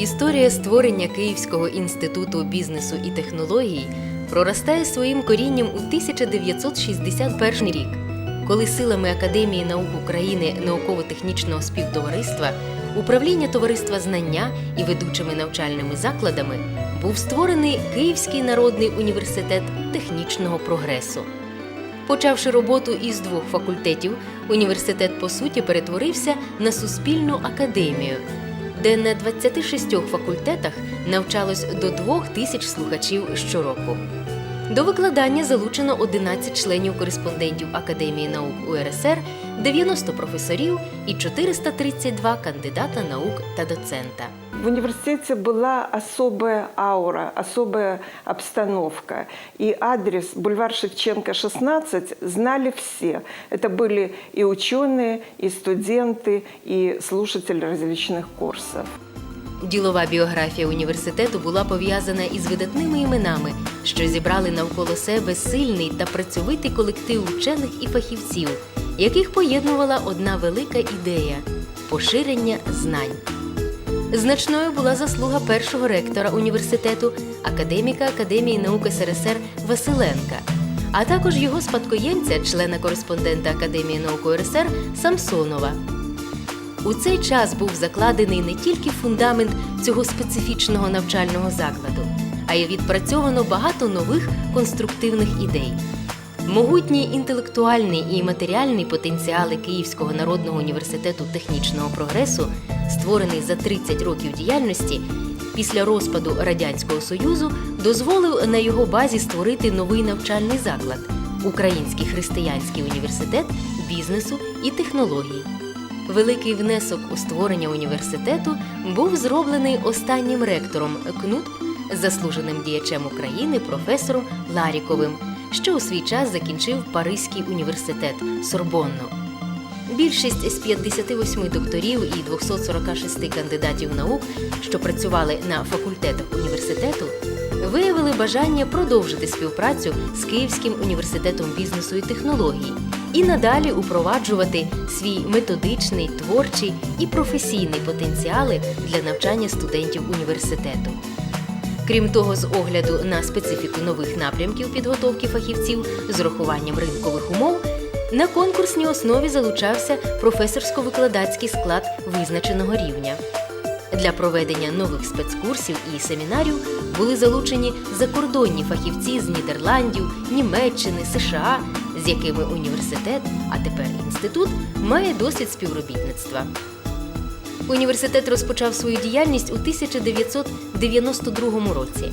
Історія створення Київського інституту бізнесу і технологій проростає своїм корінням у 1961 рік, коли силами Академії наук України науково-технічного співтовариства, управління товариства знання і ведучими навчальними закладами був створений Київський народний університет технічного прогресу. Почавши роботу із двох факультетів, університет по суті перетворився на суспільну академію, де на 26 факультетах навчалось до двох тисяч слухачів щороку. До викладання залучено 11 членів кореспондентів Академії наук УРСР, 90 професорів і 432 кандидата наук та доцента. В университете была особая аура, особая обстановка. И адрес бульвар Шевченко, 16 знали все. Это были и ученые, и студенты, и слушатели различных курсов. Ділова біографія університету була пов'язана із видатними іменами, що зібрали навколо себе сильний та працьовитий колектив вчених і фахівців, яких поєднувала одна велика ідея поширення знань. Значною була заслуга першого ректора університету, академіка Академії наук СРСР Василенка, а також його спадкоємця, члена кореспондента Академії наук УРСР Самсонова. У цей час був закладений не тільки фундамент цього специфічного навчального закладу, а й відпрацьовано багато нових конструктивних ідей. Могутній інтелектуальний і матеріальний потенціали Київського народного університету технічного прогресу, створений за 30 років діяльності, після розпаду Радянського Союзу дозволив на його базі створити новий навчальний заклад Український християнський університет бізнесу і технологій. Великий внесок у створення університету був зроблений останнім ректором КНУТ, заслуженим діячем України професором Ларіковим, що у свій час закінчив Паризький університет Сорбонну. Більшість з 58 докторів і 246 кандидатів наук, що працювали на факультетах університету, виявили бажання продовжити співпрацю з Київським університетом бізнесу і технологій і надалі упроваджувати свій методичний, творчий і професійний потенціали для навчання студентів університету. Крім того, з огляду на специфіку нових напрямків підготовки фахівців з урахуванням ринкових умов, на конкурсній основі залучався професорсько-викладацький склад визначеного рівня. Для проведення нових спецкурсів і семінарів були залучені закордонні фахівці з Нідерландів, Німеччини, США, з якими університет, а тепер інститут, має досвід співробітництва. Університет розпочав свою діяльність у 1992 році.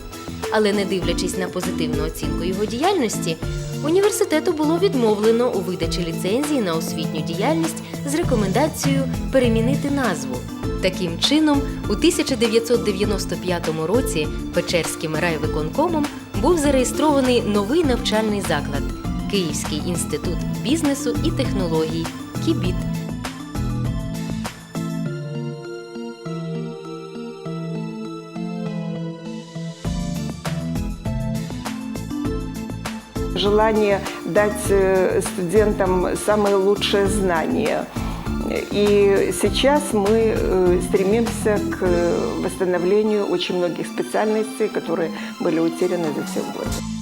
Але не дивлячись на позитивну оцінку його діяльності, університету було відмовлено у видачі ліцензії на освітню діяльність з рекомендацією перемінити назву. Таким чином, у 1995 році Печерським райвиконкомом був зареєстрований новий навчальний заклад Київський інститут бізнесу і технологій КІБІТ. Желание дать э, студентам самые лучшие знания. И сейчас мы э, стремимся к восстановлению очень многих специальностей, которые были утеряны за все годы.